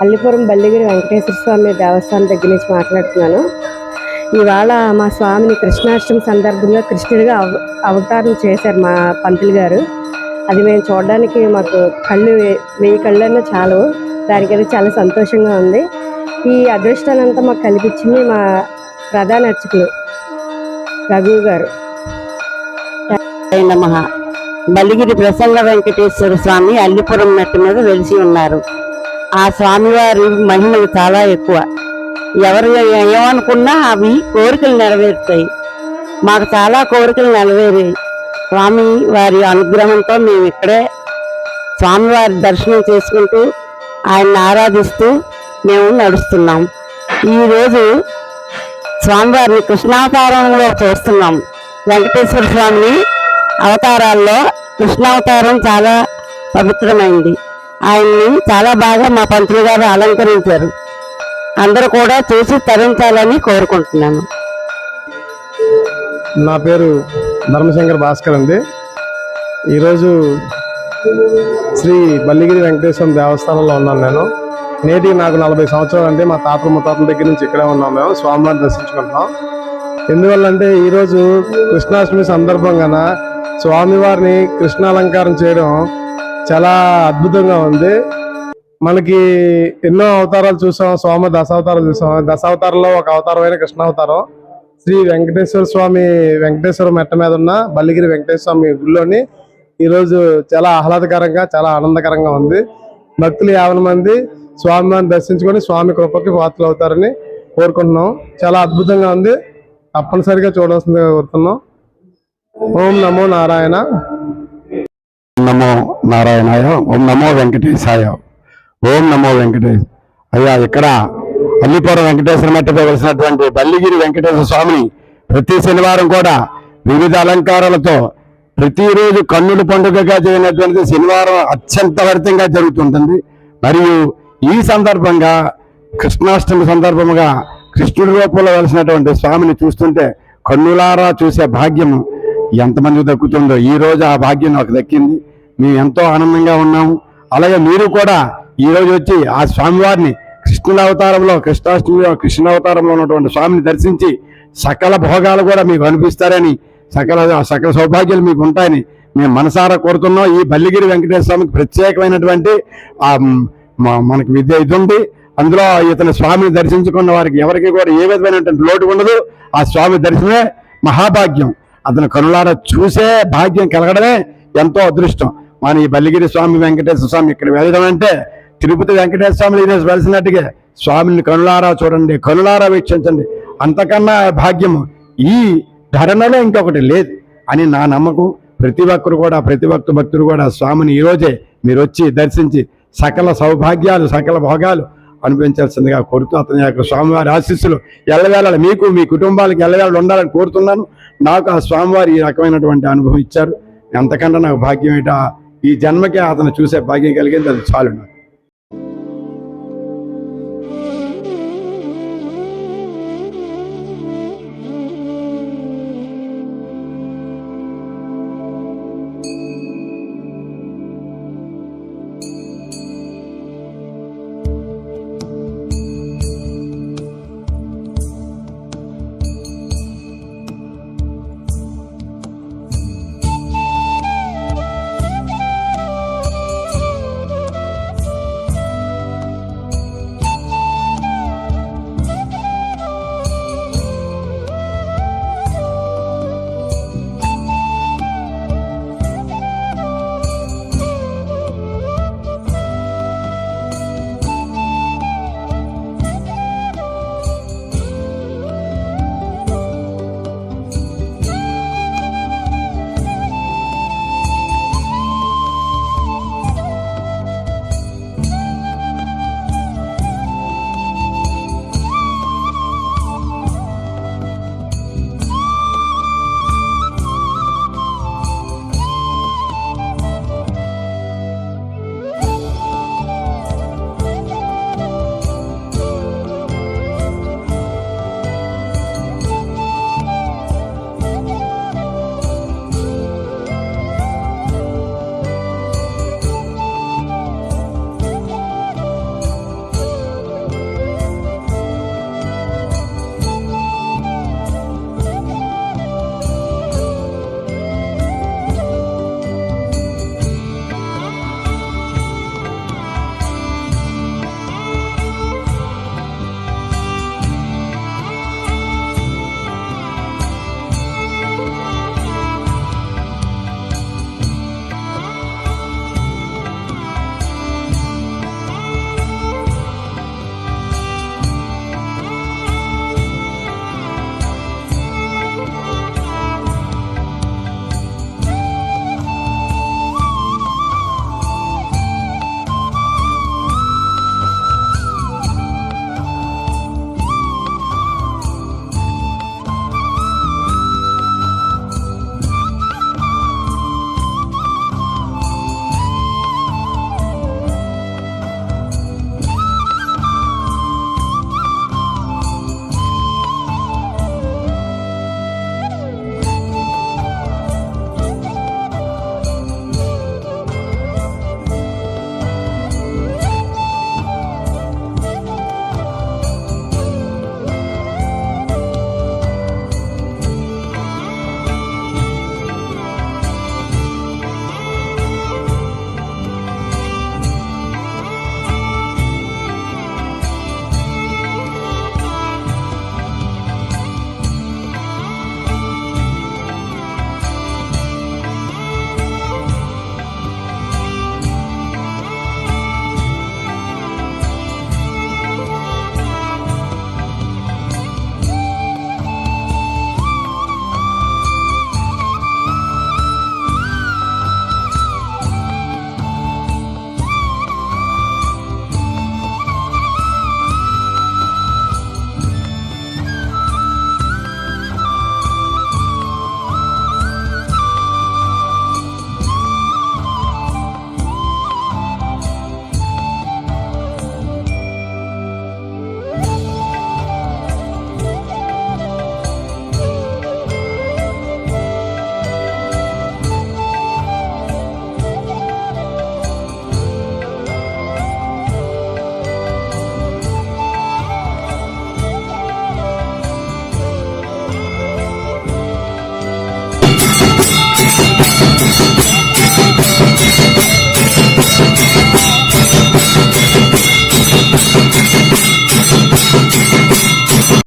అల్లిపురం బల్లిగిరి వెంకటేశ్వర స్వామి దేవస్థానం దగ్గర నుంచి మాట్లాడుతున్నాను. ఇవాళ మా స్వామిని కృష్ణాష్టమి సందర్భంగా కృష్ణుడిగా అవ అవతారం చేశారు మా పంతులు గారు. అది మేము చూడడానికి మాకు కళ్ళు వే- వెయ్యి కళ్ళన్నా చాలు. దానికైతే చాలా సంతోషంగా ఉంది. ఈ అదృష్టాన్ని అంతా మాకు కల్పించింది మా ప్రధాన అర్చకులు రఘు గారు. నమ. బలిగిరి ప్రసన్న వెంకటేశ్వర స్వామి అల్లిపురం మెట్ట మీద వెలిసి ఉన్నారు. ఆ స్వామివారి మహిమలు చాలా ఎక్కువ. ఎవరు ఏమనుకున్నా అవి కోరికలు నెరవేరుతాయి. మాకు చాలా కోరికలు నెరవేరాయి. స్వామి వారి అనుగ్రహంతో మేము ఇక్కడే స్వామివారి దర్శనం చేసుకుంటూ ఆయన్ని ఆరాధిస్తూ మేము నడుస్తున్నాం. ఈరోజు స్వామివారిని కృష్ణావతారంలో చూస్తున్నాం. వెంకటేశ్వర స్వామి అవతారాల్లో కృష్ణావతారం చాలా పవిత్రమైంది. ఆయన్ని చాలా బాగా మా పంతులు గారు అలంకరించారు. అందరూ కూడా చూసి తరించాలని కోరుకుంటున్నాను. నా పేరు ధర్మశంకర్ భాస్కర్ అండి. ఈరోజు శ్రీ బల్లిగిరి వెంకటేశ్వర దేవస్థానంలో ఉన్నాను నేను. నేటి నాకు నలభై సంవత్సరాలు అంటే మా తాత ముత్తాతల దగ్గర నుంచి ఇక్కడే ఉన్నాం మేము. స్వామివారిని దర్శించుకుంటున్నాం. ఎందువల్లంటే ఈరోజు కృష్ణాష్టమి సందర్భంగాన స్వామివారిని కృష్ణాలంకారం చేయడం చాలా అద్భుతంగా ఉంది. మనకి ఎన్నో అవతారాలు చూసాం. స్వామి దశావతారాలు చూసాం. దశావతారంలో ఒక అవతారమైన కృష్ణావతారం. శ్రీ వెంకటేశ్వర స్వామి వెంకటేశ్వర మెట్ట మీద ఉన్న బల్లిగిరి వెంకటేశ్వర స్వామి గుళ్ళోని ఈరోజు చాలా ఆహ్లాదకరంగా చాలా ఆనందకరంగా ఉంది. భక్తులు యాభై మంది స్వామివారిని దర్శించుకొని స్వామి కృపకి పాత్రలు అవుతారని కోరుకుంటున్నాం. చాలా అద్భుతంగా ఉంది. తప్పనిసరిగా చూడాల్సిందిగా కోరుతున్నాం. ఓం నమో నారాయణ. నమో నారాయణాయ ఓం నమో వెంకటేశాయ ఓం నమో వెంకటేశ్ అయ్యా ఇక్కడ అల్లిపురం వెంకటేశ్వర మట్టిపై వెలిసినటువంటి బల్లిగిరి వెంకటేశ్వర స్వామిని ప్రతి శనివారం కూడా వివిధ అలంకారాలతో ప్రతిరోజు కన్నుల పండుగగా జరిగినటువంటి శనివారం అత్యంత వరితంగా జరుగుతుంటుంది. మరియు ఈ సందర్భంగా కృష్ణాష్టమి సందర్భముగా కృష్ణుడి రూపంలో వెలిసినటువంటి స్వామిని చూస్తుంటే కన్నులారా చూసే భాగ్యం ఎంతమందికి దక్కుతుందో ఈ రోజు ఆ భాగ్యం నాకు దక్కింది. మేము ఎంతో ఆనందంగా ఉన్నాము. అలాగే మీరు కూడా ఈ రోజు వచ్చి ఆ స్వామివారిని కృష్ణుల అవతారంలో కృష్ణాష్టమిలో కృష్ణావతారంలో ఉన్నటువంటి స్వామిని దర్శించి సకల భోగాలు కూడా మీకు అనిపిస్తారని సకల సకల సౌభాగ్యాలు మీకు ఉంటాయని మేము మనసారా కోరుతున్నాం. ఈ బల్లిగిరి వెంకటేశ్వర స్వామికి ప్రత్యేకమైనటువంటి మనకు విద్య ఇది ఉంది. అందులో ఇతని స్వామిని దర్శించుకున్న వారికి ఎవరికి కూడా ఏ విధమైనటువంటి లోటు ఉండదు. ఆ స్వామి దర్శనమే మహాభాగ్యం. అతను కనులారా చూసే భాగ్యం కలగడమే ఎంతో అదృష్టం. మన ఈ బల్లిగిరి స్వామి వెంకటేశ్వర స్వామి ఇక్కడ వెళ్ళడం అంటే తిరుపతి వెంకటేశ్వర స్వామి ఈరోజు వెలిసినట్టుగా స్వామిని కనులారా చూడండి కనులారా వీక్షించండి. అంతకన్నా భాగ్యము ఈ ధరణలో ఇంకొకటి లేదు అని నా నమ్మకం. ప్రతి ఒక్కరు కూడా ప్రతి ఒక్క భక్తుడు కూడా స్వామిని ఈరోజే మీరు వచ్చి దర్శించి సకల సౌభాగ్యాలు సకల భోగాలు అనుభవించాల్సిందిగా కోరుతూ అతని యొక్క స్వామివారి ఆశీస్సులు ఎల్లవేళ మీకు మీ కుటుంబాలకు ఎల్లవేళ ఉండాలని కోరుతున్నాను. నాకు ఆ స్వామివారి ఈ రకమైనటువంటి అనుభవం ఇచ్చారు. ఎంతకన్నా నాకు భాగ్యం ఏంటా? ఈ జన్మకే అతను చూసే భాగ్యం కలిగింది అది చాలు నాకు